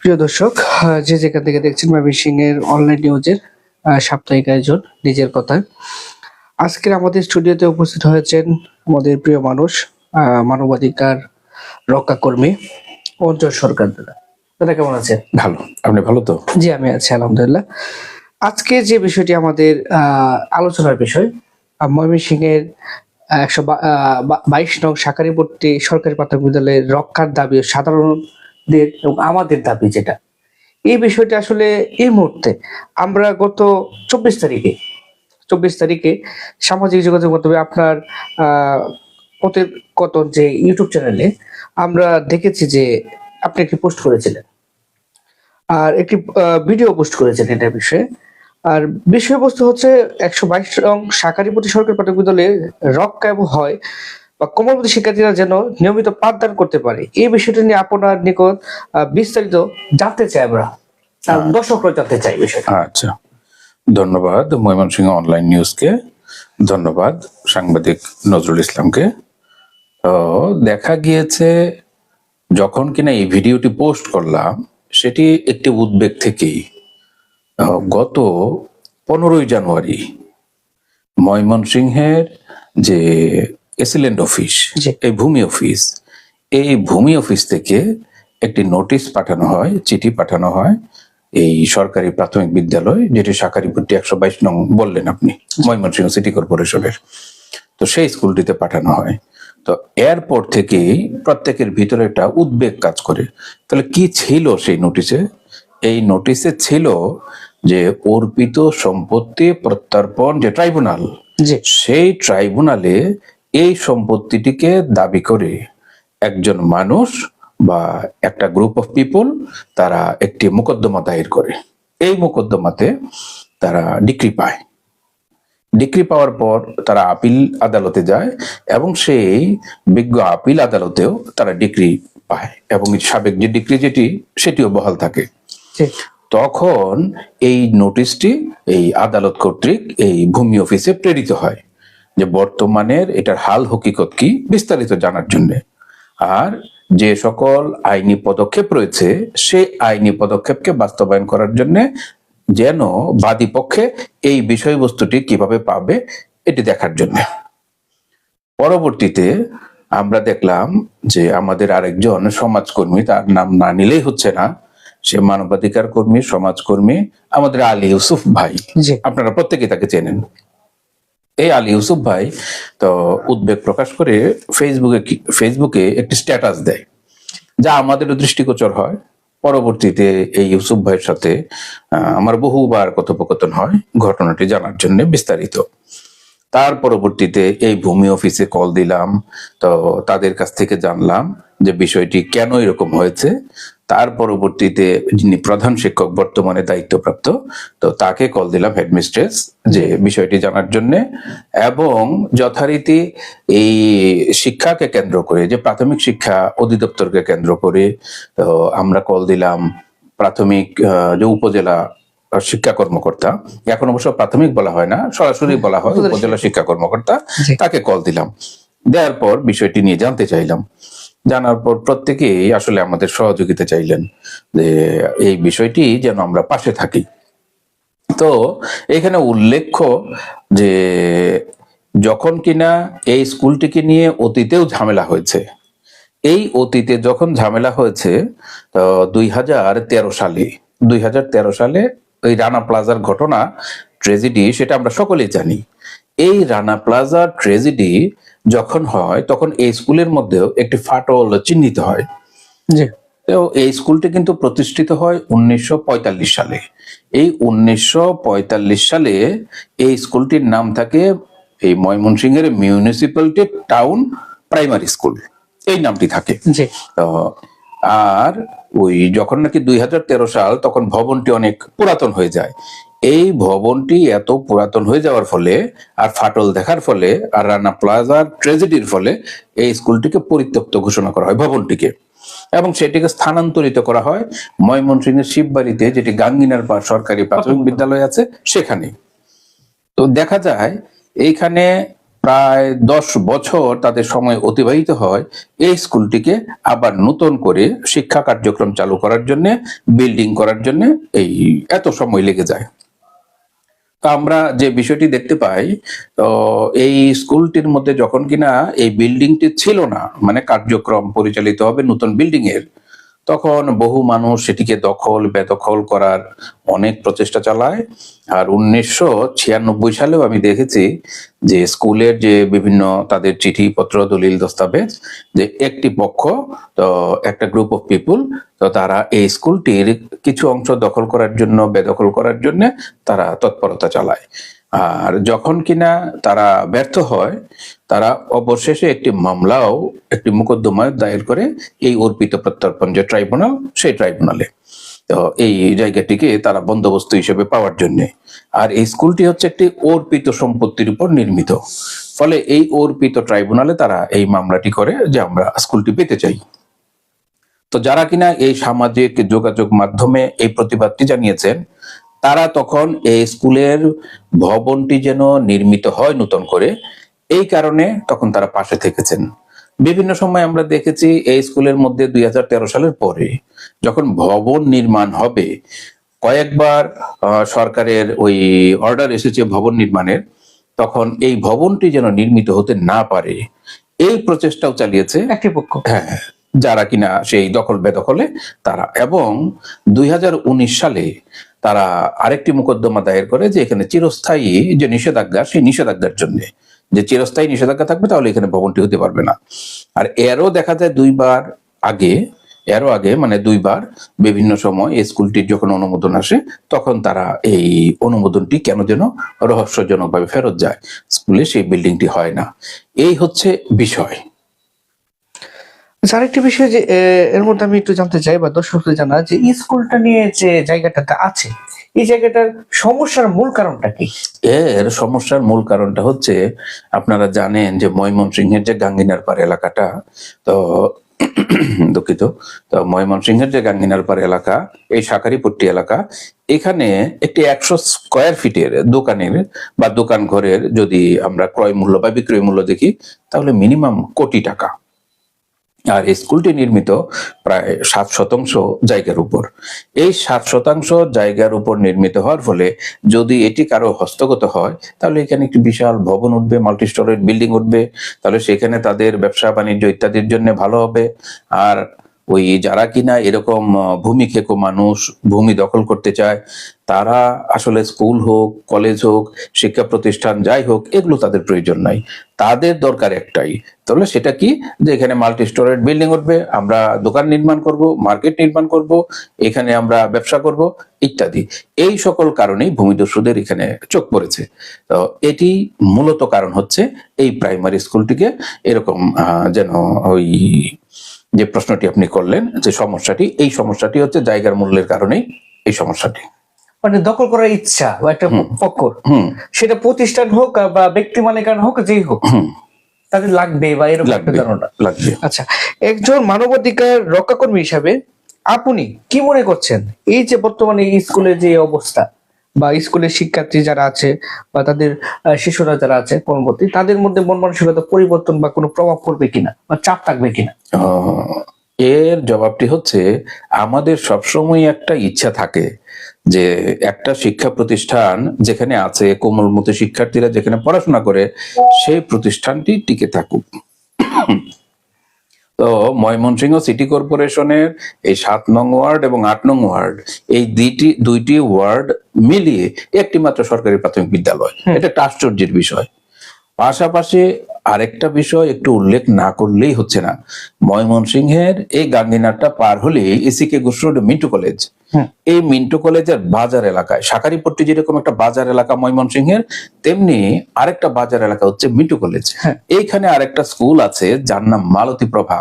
প্রিয় দর্শক যে যেখান থেকে দেখছেন ময়মনসিং এর অনলাইন নিউজের সাপ্তাহিক আয়োজন নিজের কথা আজকের আমাদের স্টুডিওতে উপস্থিত হয়েছেন আমাদের প্রিয় মানুষ মানবাধিকার রক্ষাকর্মী অঞ্চল সরকার দাদা। দাদা কেমন আছেন? ভালো। আপনি ভালো তো? জি আমি আছি আলহামদুলিল্লাহ। আজকে যে বিষয়টি আমাদের আহ, আলোচনার বিষয় ময়মনসিংহের একশো বাইশ নং শাকারিপট্টি সরকারি প্রাথমিক বিদ্যালয়ের রক্ষার দাবি ও সাধারণদের এবং আমাদের দাবি যেটা। এই বিষয়টা আসলে এই মুহূর্তে আমরা গত চব্বিশ তারিখে চব্বিশ তারিখে সামাজিক যোগাযোগ মাধ্যমে আপনার কত- যে ইউটিউব চ্যানেলে আমরা দেখেছি যে আপনি একটি পোস্ট করেছিলেন। আর একটি ভিডিও পোস্ট করেছেন এটা বিষয়ে। আর বিষয়বস্তু হচ্ছে একশো বাইশ রং শাকারিপতি সরকারি প্রাথমিক বিদ্যালয়ে রক্ষা এবং হয় বা কোমলমতি শিক্ষার্থীরা যেন নিয়মিত পাঠদান করতে পারে। এই বিষয়টা নিয়ে আপনার নিকট বিস্তারিত জানতে চাই আমরা। দর্শকরা জানতে চাই বিষয়টা। আচ্ছা। ধন্যবাদ ময়মনসিংহ অনলাইন নিউজকে। ধন্যবাদ সাংবাদিক নজরুল ইসলামকে। তো দেখা গিয়েছে যখন কিনা এই ভিডিওটি পোস্ট করলাম সেটি একটি উদ্বেগ থেকেই গত পনেরোই জানুয়ারি ময়মনসিংহের যে এসিলেন্ট অফিস এই ভূমি অফিস এই ভূমি অফিস থেকে একটি নোটিশ পাঠানো হয় চিঠি পাঠানো হয় এই সরকারি প্রাথমিক বিদ্যালয় যেটি শাকারিপট্টি একশো বাইশ নং বললেন আপনি ময়মনসিংহ সিটি কর্পোরেশনের। তো সেই স্কুলটিতে পাঠানো হয়। তো এরপর থেকেই প্রত্যেকের ভিতরে একটা উদ্বেগ কাজ করে। তাহলে কি ছিল সেই নোটিশে এই নোটিশে ছিল যে অর্পিত সম্পত্তি প্রত্যর্পণ যে ট্রাইব্যুনাল সেই ট্রাইব্যুনালে এই সম্পত্তিটিকে দাবি করে একজন মানুষ বা একটা গ্রুপ অফ পিপল তারা একটি মোকদ্দমা দায়ের করে। এই মোকদ্দমাতে তারা ডিক্রি পায়। ডিক্রি পাওয়ার পর তারা আপিল আদালতে যায় এবং সেই বিজ্ঞ আপিল আদালতেও তারা ডিক্রি পায় এবং সাবেক যে ডিক্রি যেটি সেটিও বহাল থাকে। তখন এই নোটিশটি এই আদালত কর্তৃক এই ভূমি অফিসে প্রেরিত হয়। যে বর্তমানের এটার হাল হকিকত কি বিস্তারিত জানার জন্য। আর যে সকল আইনি পদক্ষেপ রয়েছে সেই আইনি পদক্ষেপকে বাস্তবায়ন করার জন্য যেন বাদী পক্ষে এই বিষয়বস্তুটি কীভাবে পাবে এটি দেখার জন্য। পরবর্তীতে আমরা দেখলাম যে আমাদের আরেকজন সমাজকর্মী তার নাম না নিলেই হচ্ছে না সে মানবাধিকার কর্মী সমাজকর্মী আমাদের আলী ইউসুফ ভাই। আপনারা প্রত্যেকে তাকে চেনেন। এই আলী ইউসুফ ভাই তো উদ্বেগ প্রকাশ করে ফেসবুকে ফেসবুকে একটি স্ট্যাটাস দেয়, যা আমাদের দৃষ্টিগোচর হয়। পরবর্তীতে এই ইউসুফ ভাইয়ের সাথে আমার বহুবার কথোপকথন হয় ঘটনাটি জানার জন্য বিস্তারিত। তার পরবর্তীতে এই ভূমি অফিসে কল দিলাম, তো তাদের কাছ থেকে জানলাম যে বিষয়টি কেন এরকম হয়েছে তার পরবর্তীতে যিনি প্রধান শিক্ষক বর্তমানে দায়িত্বপ্রাপ্ত তো তাকে কল দিলাম হেডমিস্ট্রেস যে বিষয়টি জানার জন্য এবং যথারীতি এই শিক্ষাকে কেন্দ্র করে যে প্রাথমিক শিক্ষা অধিদপ্তরকে কেন্দ্র করে তো আমরা কল দিলাম প্রাথমিক যে উপজেলা শিক্ষা কর্মকর্তা। এখন অবশ্য প্রাথমিক বলা হয় না সরাসরি বলা হয় উপজেলা উপজেলা শিক্ষা। কর্মকর্তা তাকে কল দিলাম। দেওয়ার পর বিষয়টি নিয়ে জানতে চাইলাম। জানার পর প্রত্যেকেই আসলে আমাদের সহযোগিতা চাইলেন যে এই বিষয়টি যেন আমরা পাশে থাকি। তো এখানে উল্লেখ্য যে যখন কিনা এই স্কুলটিকে নিয়ে অতীতেও ঝামেলা হয়েছে, এই অতীতে যখন ঝামেলা হয়েছে, তো দুই হাজার তেরো সালে, দুই হাজার তেরো সালে ওই রানা প্লাজার ঘটনা ট্রেজেডি সেটা আমরা সকলেই জানি। এই রানা প্লাজা ট্রেজেডি যখন হয় তখন এই স্কুলের মধ্যেও একটি ফাটল চিহ্নিত হয়। জি। তো এই স্কুলটি কিন্তু প্রতিষ্ঠিত হয় উনিশশো পঁয়তাল্লিশ সালে। এই উনিশশো পঁয়তাল্লিশ সালে এই স্কুলটির নাম থাকে এই ময়মনসিংহের মিউনিসিপ্যালিটি টাউন প্রাইমারি স্কুল। এই নামটি থাকে। তো আর ওই যখন নাকি দুই হাজার তেরো সাল তখন ভবনটি অনেক পুরাতন হয়ে যায়। এই ভবনটি এত পুরাতন হয়ে যাওয়ার ফলে আর ফাটল দেখার ফলে আর রানা প্লাজার ট্রেজেডির ফলে এই স্কুলটিকে পরিত্যক্ত ঘোষণা করা হয় ভবনটিকে। এবং সেটিকে স্থানান্তরিত করা হয় ময়মনসিংহের শিববাড়িতে যেটি গাঙ্গিনার পা সরকারি প্রাথমিক বিদ্যালয় আছে সেখানে তো দেখা যায় এইখানে প্রায় দশ বছর তাদের সময় অতিবাহিত হয় এই স্কুলটিকে আবার নতুন করে শিক্ষা কার্যক্রম চালু করার জন্য বিল্ডিং করার জন্য এই এত সময় লেগে যায়। আমরা যে বিষয়টি দেখতে পাই, তো এই স্কুলটির মধ্যে যখন কিনা এই বিল্ডিংটি ছিল না মানে কার্যক্রম পরিচালিত হবে নতুন বিল্ডিং এর তখন বহু মানুষ সেটিকে দখল, বেদখল করার অনেক প্রচেষ্টা চালায়। আর উনিশশো ছিয়ানব্বই সালেও আমি দেখেছি যে স্কুলের যে বিভিন্ন তাদের চিঠিপত্র, দলিল, দস্তাবেজ, যে একটি পক্ষ, তো একটা গ্রুপ অফ পিপুল তো তারা এই স্কুলটির কিছু অংশ দখল করার জন্য, বেদখল করার জন্য তারা তৎপরতা চালায়। আর যখন কিনা তারা ব্যর্থ হয়, তারা অবশেষে একটি মামলাও, একটি মোকদ্দমায় দায়ের করে এই অর্পিত প্রত্যর্পণ যে ট্রাইব্যুনাল, সেই ট্রাইব্যুনালে। তো এই জায়গাটিকে তারা বন্দোবস্ত হিসেবে পাওয়ার জন্য। আর এই স্কুলটি হচ্ছে একটি অর্পিত সম্পত্তির উপর নির্মিত। ফলে এই অর্পিত ট্রাইব্যুনালে তারা এই মামলাটি করে যে আমরা স্কুলটি পেতে চাই। তো যারা কিনা এই সামাজিক যোগাযোগ মাধ্যমে এই প্রতিবাদটি জানিয়েছেন তারা তখন এই স্কুলের ভবনটি যেন নির্মিত হয় নতুন করে এই কারণে তখন তারা পাশে থেকেছেন। বিভিন্ন সময় আমরা দেখেছি এই স্কুলের মধ্যে দুই হাজার তেরো সালের পরে যখন ভবন নির্মাণ হবে কয়েকবার সরকারের ওই অর্ডার এসেছে ভবন নির্মাণের তখন এই ভবনটি যেন নির্মিত হতে না পারে এই প্রচেষ্টাও চালিয়েছে একটি পক্ষ। হ্যাঁ যারা কিনা সেই দখল বেদখলে তারা। এবং দুই হাজার উনিশ সালে তারা আরেকটি মোকদ্দমা দায়ের করে যে এখানে চিরস্থায়ী যে নিষেধাজ্ঞা, সেই নিষেধাজ্ঞার জন্য। যে চিরস্থায়ী নিষেধাজ্ঞা থাকবে তাহলে এখানে ভবনটি হতে পারবে না। আর এরও দেখা যায় দুইবার আগে, এরও আগে মানে দুইবার বিভিন্ন সময় এই স্কুলটির যখন অনুমোদন আসে, তখন তারা এই অনুমোদনটি কেন যেন রহস্যজনকভাবে ফেরত যায়। স্কুলে সেই বিল্ডিংটি হয় না। এই হচ্ছে বিষয়। আরেকটি বিষয় যে এর মধ্যে আমি একটু জানতে চাই বা দর্শকদের জানা যে স্কুলটা নিয়ে যে জায়গাটাতে আছে, এই জায়গাটার সমস্যার মূল কারণটা কি? এর সমস্যার মূল কারণটা হচ্ছে, আপনারা জানেন যে ময়মনসিংহের যে গাঙ্গিনার পাড় এলাকাটা, তো দুঃখিত, তো ময়মনসিংহের যে গাঙ্গিনার পাড় এলাকা, এই শাকারিপট্টি এলাকা, এখানে একটি একশো স্কোয়ার ফিটের দোকানের বা দোকান ঘরের যদি আমরা ক্রয় মূল্য বা বিক্রয় মূল্য দেখি, তাহলে মিনিমাম কোটি টাকা। আর স্কুলটি নির্মিত প্রায় সাত শতাংশ জায়গার উপর। এই সাত শতাংশ জায়গার উপর নির্মিত হওয়ার ফলে যদি এটি কারও হস্তগত হয়, তাহলে এখানে একটি বিশাল ভবন উঠবে মাল্টি স্টোরেজ বিল্ডিং উঠবে, তাহলে সেখানে তাদের ব্যবসা, বাণিজ্য ইত্যাদির জন্য ভালো হবে। আর ওই যারা কিনা এরকম ভূমি খেকো মানুষ, ভূমি দখল করতে চায়, তারা আসলে স্কুল হোক, কলেজ হোক, শিক্ষা প্রতিষ্ঠান যাই হোক, এগুলো তাদের প্রয়োজন নাই। তাদের দরকার একটাই। তাহলে সেটা কি? যে এখানে মাল্টি স্টোরেজ বিল্ডিং উঠবে, আমরা দোকান নির্মাণ করব মার্কেট নির্মাণ করব, এখানে আমরা ব্যবসা করব, ইত্যাদি। এই সকল কারণেই ভূমিদস্যুদের এখানে চোখ পড়েছে। তো এটি মূলত কারণ হচ্ছে এই প্রাইমারি স্কুলটিকে এরকম যেন ওই যে প্রশ্নটি আপনি করলেন যে সমস্যাটি এই সমস্যাটি হচ্ছে জায়গার মূল্যের কারণেই এই সমস্যাটি। মানে দখল করার ইচ্ছা বা একটা পক্ষ সেটা প্রতিষ্ঠান হোক বা ব্যক্তি মালিকানা হোক যেই হোক তাদের লাগবে বা এরকম একটা ধারণা। লাগবে। আচ্ছা একজন মানবাধিকার রক্ষাকর্মী হিসাবে আপনি কি মনে করছেন? এই যে বর্তমানে এই স্কুলের যে অবস্থা বা স্কুলের শিক্ষার্থী যারা আছে বা তাদের শিশুরা যারা আছে পরবর্তী, তাদের মধ্যে মন মানসিকতা পরিবর্তন বা কোনো প্রভাব পড়বে কিনা বা চাপ থাকবে কিনা? এর জবাবটি হচ্ছে আমাদের সবসময় একটা ইচ্ছা থাকে যে একটা শিক্ষা প্রতিষ্ঠান যেখানে আছে কোমলমতি শিক্ষার্থীরা যেখানে পড়াশোনা করে, সেই প্রতিষ্ঠানটি টিকে থাকুক। তো ময়মনসিংহ সিটি কর্পোরেশনের এই সাত নং ওয়ার্ড এবং আট নং ওয়ার্ড এই দুইটি দুইটি ওয়ার্ড মিলিয়ে একটি মাত্র সরকারি প্রাথমিক বিদ্যালয়। এটা একটা আশ্চর্যের বিষয়। পাশাপাশি আরেকটা বিষয় একটু উল্লেখ না করলেই হচ্ছে না। ময়মনসিংহের এই গাঙ্গিনারটা পার হলে A C K Ghosh road Mintu college. এই মিন্টু কলেজের বাজার এলাকায় শাকারিপট্টি যেরকম একটা বাজার এলাকা ময়মনসিংহের তেমনি আরেকটা বাজার এলাকা হচ্ছে মিন্টু কলেজ। হ্যাঁ। এইখানে আরেকটা স্কুল আছে যার নাম মালতী প্রভা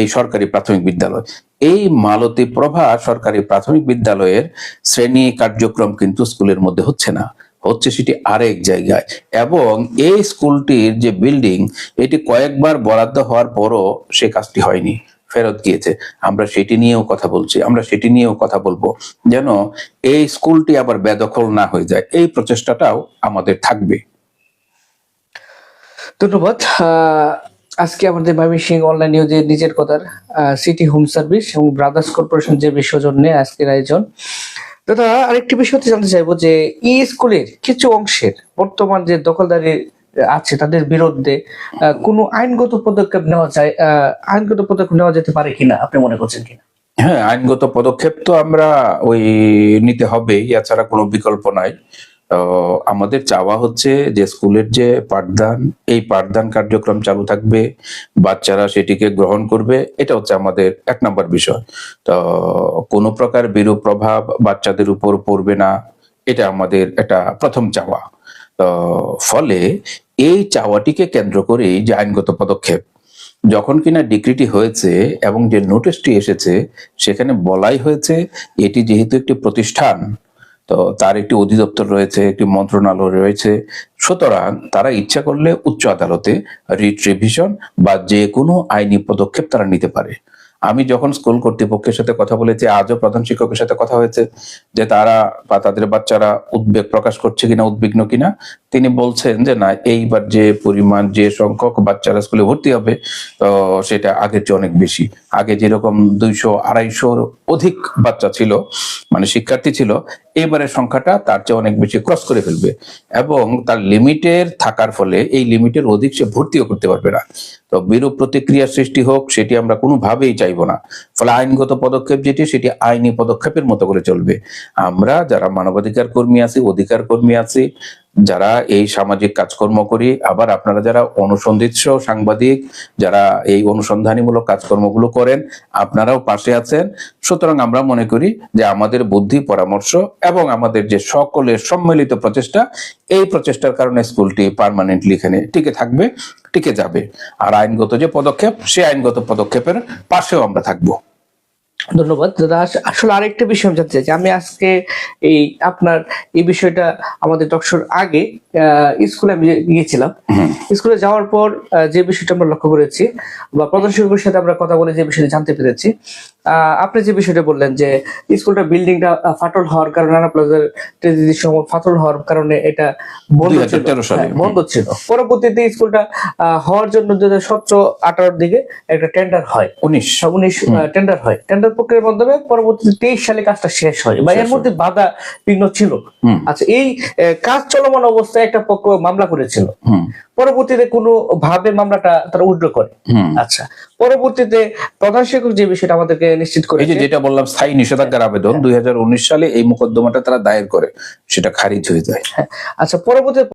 এই সরকারি প্রাথমিক বিদ্যালয়। এই মালতী প্রভা সরকারি প্রাথমিক বিদ্যালয়ের শ্রেণি কার্যক্রম কিন্তু স্কুলের মধ্যে হচ্ছে না। হচ্ছে সেটি আরেক জায়গায়। এবং এই স্কুলটির যে বিল্ডিং, এটি কয়েকবার বরাদ্দ হওয়ার পরও সে কাজটি হয়নি, ফেরত গিয়েছে। আমরা সেটি নিয়েও কথা বলছি, আমরা সেটি নিয়েও কথা বলব। যেন এই স্কুলটি আবার বেদখল না হয়ে যায়, এই প্রচেষ্টাটাও আমাদের থাকবে। ধন্যবাদ। আজকে আমাদের ময়মনসিং অনলাইন নিউজে নিজের কথার সিটি হোম সার্ভিস এবং ব্রাদার্স কর্পোরেশন যে বিশ্বজন নিয়ে আজকের আয়োজন। দাদা, আরেকটি বিষয় জানতে চাইব যে ই স্কুলের কিছু অংশের বর্তমান যে দখলদারি আছে, তাদের বিরুদ্ধে কোনো আইনগত পদক্ষেপ নেওয়া যায় আইনগত পদক্ষেপ নেওয়া যেতে পারে কিনা? আপনি মনে করছেন কিনা? হ্যাঁ আইনগত পদক্ষেপ তো আমরা ওই নিতে হবেই, এছাড়া কোনো বিকল্প নাই। আমাদের চাওয়া হচ্ছে যে স্কুলের যে পাঠদান, এই পাঠদান কার্যক্রম চালু থাকবে, বাচ্চারা সেটিকে গ্রহণ করবে, এটা হচ্ছে আমাদের এক নম্বর বিষয়। তো কোনো প্রকার বিরূপ প্রভাব বাচ্চাদের উপর পড়বে না, এটা আমাদের একটা প্রথম চাওয়া। তো ফলে এই চাওয়াটিকে কেন্দ্র করেই যে আইনগত পদক্ষেপ, যখন কিনা ডিক্রিটি হয়েছে এবং যে নোটিশটি এসেছে, সেখানে বলাই হয়েছে এটি যেহেতু একটি প্রতিষ্ঠান তো তার একটি অধিদপ্তর রয়েছে, একটি মন্ত্রণালয় রয়েছে। সুতরাং তারা ইচ্ছা করলে উচ্চ আদালতে রিট রিভিশন বা যে কোনো আইনি পদক্ষেপ তারা নিতে পারে। আমি যখন স্কুল কর্তৃপক্ষের সাথে কথা বলেছি, আজও প্রধান শিক্ষকের সাথে কথা হয়েছে যে তারা বা তাদের বাচ্চারা উদ্বেগ প্রকাশ করছে কিনা, উদ্বিগ্ন কিনা, তিনি বলছেন যে না, এইবার যে পরিমাণ যে সংখ্যক বাচ্চারা স্কুলে ভর্তি হবে, তো সেটা আগের চেয়ে অনেক বেশি। আগে যেরকম দুইশো, আড়াইশোর অধিক বাচ্চা ছিল মানে শিক্ষার্থী ছিল এবারের সংখ্যাটা তার চেয়ে অনেক বেশি ক্রস করে ফেলবে এবং তার লিমিটের থাকার ফলে এই লিমিটের অধিক সে ভর্তিও করতে পারবে না। তো বিরূপ প্রতিক্রিয়া সৃষ্টি হোক, সেটি আমরা কোনোভাবেই চাইব না। ফলে আইনগত পদক্ষেপ যেটি, সেটি আইনি পদক্ষেপের মতো করে চলবে। আমরা যারা মানবাধিকার কর্মী আছি, অধিকার কর্মী আছি যারা এই সামাজিক কাজকর্ম করি, আবার আপনারা যারা অনুসন্ধিৎস সাংবাদিক, যারা এই অনুসন্ধানীমূলক কাজকর্মগুলো করেন, আপনারাও পাশে আছেন। সুতরাং আমরা মনে করি যে আমাদের বুদ্ধি, পরামর্শ এবং আমাদের যে সকলের সম্মিলিত প্রচেষ্টা, এই প্রচেষ্টার কারণে স্কুলটি পার্মানেন্টলি এখানে টিকে থাকবে, টিকে যাবে। আর আইনগত যে পদক্ষেপ সেই আইনগত পদক্ষেপের পাশেও আমরা থাকব। ধন্যবাদ। দাদা আসলে আরেকটা বিষয় আমি জানতে চাইছি। আমি আজকে এই আপনার এই বিষয়টা আমাদের টকশোর আগে স্কুলে আমি গিয়েছিলাম। স্কুলে যাওয়ার পর যে বিষয়টা আমরা লক্ষ্য করেছি বা প্রধান শিক্ষকের সাথে আমরা কথা বলে যে বিষয়টা জানতে পেরেছি আপনি যে বিষয়টা বললেন যে স্কুলটা বিল্ডিংটা ফাটল হওয়ার কারণে রানা প্লাজার ট্রেজেডির সময় ফাটল হওয়ার কারণে এটা বন্ধ ছিল। 2013 হ্যাঁ, বন্ধ ছিল। পরবর্তীতে স্কুলটা হওয়ার জন্য দু হাজার সতেরো আঠারোর দিকে একটা টেন্ডার হয়। উনিশ। উনিশ টেন্ডার হয়। টেন্ডার প্রক্রিয়ার মাধ্যমে পরবর্তীতে তেইশ সালে কাজটা শেষ হয় বা এর মধ্যে বাধা বিঘ্ন ছিল। আচ্ছা এই কাজ চলমান অবস্থায় একটা পক্ষ মামলা করেছিল। পরবর্তীতে কোনো ভাবে মামলাটা তারা উইথড্র করে। আচ্ছা পরবর্তীতে প্রধান শিক্ষক যে বিষয়টা আমাদেরকে নিশ্চিত করে যে যেটা বললাম স্থায়ী নিষেধাজ্ঞার আবেদন দুই হাজার উনিশ সালে এই মোকদ্দমাটা তারা দায়ের করে সেটা খারিজ হয়ে যায়। আচ্ছা পরবর্তী